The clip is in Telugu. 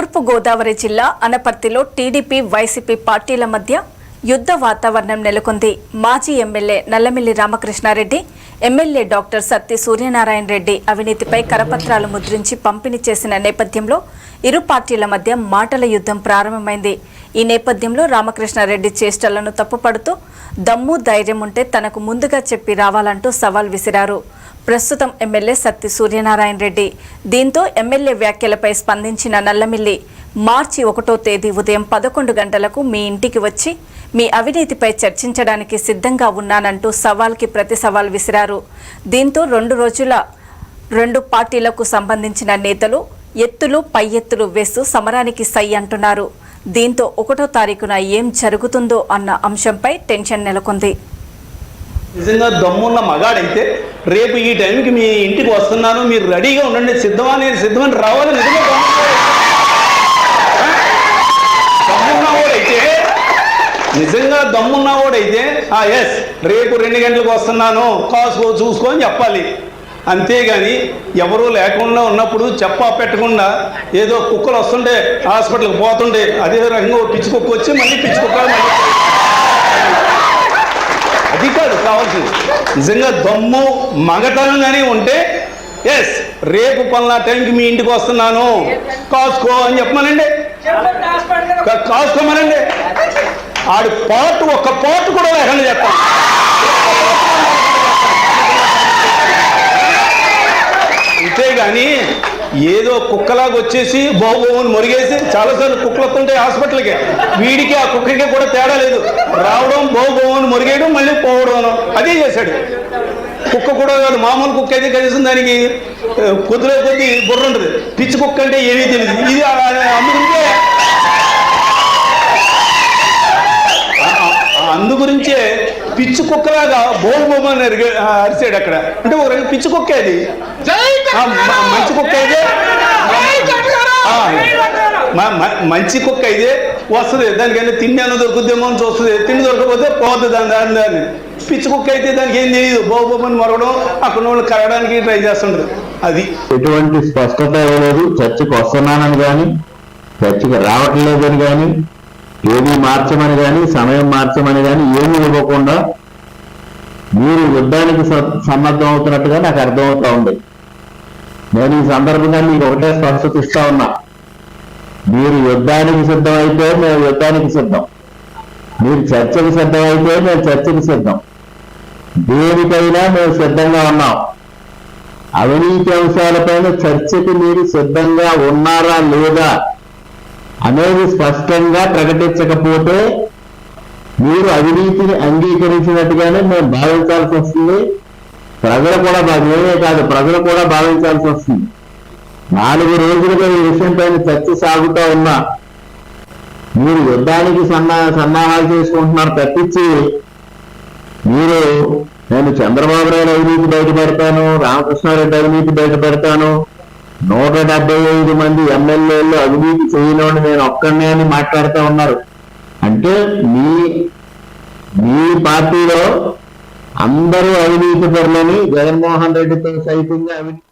తూర్పుగోదావరి జిల్లా అనపర్తిలో టీడీపీ వైసీపీ పార్టీల మధ్య యుద్ధ వాతావరణం నెలకొంది. మాజీ MLA Nallamilli Ramakrishna Reddy MLA doctor Satti Suryanarayana Reddy అవినీతిపై కరపత్రాలు ముద్రించి పంపిణీ చేసిన నేపథ్యంలో ఇరు పార్టీల మధ్య మాటల యుద్ధం ప్రారంభమైంది. ఈ నేపథ్యంలో రామకృష్ణారెడ్డి చేష్టలను తప్పుపడుతూ దమ్ము ధైర్యం ఉంటే తనకు ముందుగా చెప్పి రావాలంటూ సవాల్ విసిరారు. ప్రస్తుతం ఎమ్మెల్యే సత్తి సూర్యనారాయణ రెడ్డి. దీంతో ఎమ్మెల్యే వ్యాఖ్యలపై స్పందించిన నల్లమిల్లి మార్చి ఒకటో తేదీ ఉదయం పదకొండు గంటలకు మీ ఇంటికి వచ్చి మీ అవినీతిపై చర్చించడానికి సిద్ధంగా ఉన్నానంటూ సవాల్కి ప్రతి సవాల్ విసిరారు. దీంతో రెండు రోజుల రెండు పార్టీలకు సంబంధించిన నేతలు ఎత్తులు పై ఎత్తులు వేస్తూ సమరానికి సై అంటున్నారు. దీంతో ఒకటో తారీఖున ఏం జరుగుతుందో అన్న అంశంపై టెన్షన్ నెలకొంది. నిజంగా దమ్మున్న మగాడైతే రేపు ఈ టైంకి మీ ఇంటికి వస్తున్నాను మీరు రెడీగా ఉండండి సిద్ధమా నేను సిద్ధమని రావాలి నిజంగా దమ్మున్నవాడైతే నిజంగా దమ్మున్నవాడైతే ఎస్ రేపు రెండు గంటలకు వస్తున్నాను కాసుకో చూసుకో అని చెప్పాలి. అంతేగాని ఎవరూ లేకుండా ఉన్నప్పుడు చెప్పా పెట్టకుండా ఏదో కుక్కలు వస్తుండే హాస్పిటల్కి పోతుండే అదే రకంగా పిచ్చి కుక్క వచ్చి మళ్ళీ పిచ్చి కుక్క అది కాదు కావాల్సింది. నిజంగా దమ్ము మగతనంగానే ఉంటే ఎస్ రేపు పలానా టైంకి మీ ఇంటికి వస్తున్నాను. కాసుకో అని చెప్పమనండి. కాసుకోమనండి ఆడి పాటు ఒక్క పాటు కూడా లేకుండా చెప్తాను కానీ ఏదో కుక్కలాగా వచ్చేసి బాగోని మురిగేసి చాలాసార్లు కుక్కలు వస్తుంటాయి హాస్పిటల్కి. వీడికి ఆ కుక్కకి కూడా తేడా లేదు. రావడం బాగోని మురిగేయడం మళ్ళీ పోవడం. అదే చేశాడు. కుక్క కూడా కాదు మామూలు కుక్క అయితే కనీసం దానికి ఆ, కొద్దిలో కొద్ది బుర్ర ఉంటుంది. పిచ్చి కుక్క అంటే ఏమీ తెలియదు. ఇది ఆ- ఆ- అందుకుంటే అందు గురించే పిచ్చి కుక్కలాగా అరిగే- ఆ, అరిసాడు అక్కడ. అంటే ఒక పిచ్చి కుక్క అది. మంచి కుక్క మ- మంచి కుక్క అయితే వస్తుంది. దానికైనా తిండి అన్న దొరుకుద్దేమో అని చూస్తుంది. తిండి దొరకకపోతే పోద్ది దాని దాని దాన్ని. పిచ్చి కుక్క అయితే దానికి ఏం తెలియదు బోగు బొమ్మని మరగడం అక్కడ వాళ్ళు కరగడానికి ట్రై చేస్తుంటది. అది. ఎటువంటి స్పష్టత ఇవ్వలేదు చర్చకు వస్తున్నానని కానీ చర్చకు రావట్లేదని కానీ ఏది మార్చమని కానీ సమయం మార్చమని కానీ ఏమీ ఇవ్వకుండా మీరు యుద్ధానికి స- సన్నద్ధం అవుతున్నట్టుగా నాకు అర్థమవుతా ఉంది. నేను ఈ సందర్భంగా మీకు ఒకటే స్పష్టత ఇస్తా ఉన్నా. మీరు యుద్ధానికి సిద్ధమైతే మేము యుద్ధానికి సిద్ధం. మీరు చర్చకు సిద్ధమైతే మేము చర్చకు సిద్ధం. దేనికైనా మేము సిద్ధంగా ఉన్నాం. అవినీతి అంశాలపైన చర్చకు మీరు సిద్ధంగా ఉన్నారా లేదా అనేది స్పష్టంగా ప్రకటించకపోతే మీరు అవినీతిని అంగీకరించినట్టుగానే మేము భావించాల్సి వస్తుంది. ప్రజలు కూడా మేమే కాదు ప్రజలు కూడా భావించాల్సి వస్తుంది. నాలుగు రోజులుగా ఈ విషయం పైన చర్చ సాగుతూ ఉన్నా. మీరు యుద్ధానికి సన్నా సన్నాహాలు చేసుకుంటున్నారు తప్పించి మీరు నేను చంద్రబాబు నాయుడు అవినీతి బయటపెడతాను రామకృష్ణారెడ్డి అవినీతి బయటపెడతాను. నూట డెబ్బై ఐదు మంది ఒక్కనే అని మాట్లాడుతూ ఉన్నారు. అంటే మీ మీ పార్టీలో అందరూ అవినీతి పరులని జగన్మోహన్ రెడ్డితో సైతంగా అవినీతి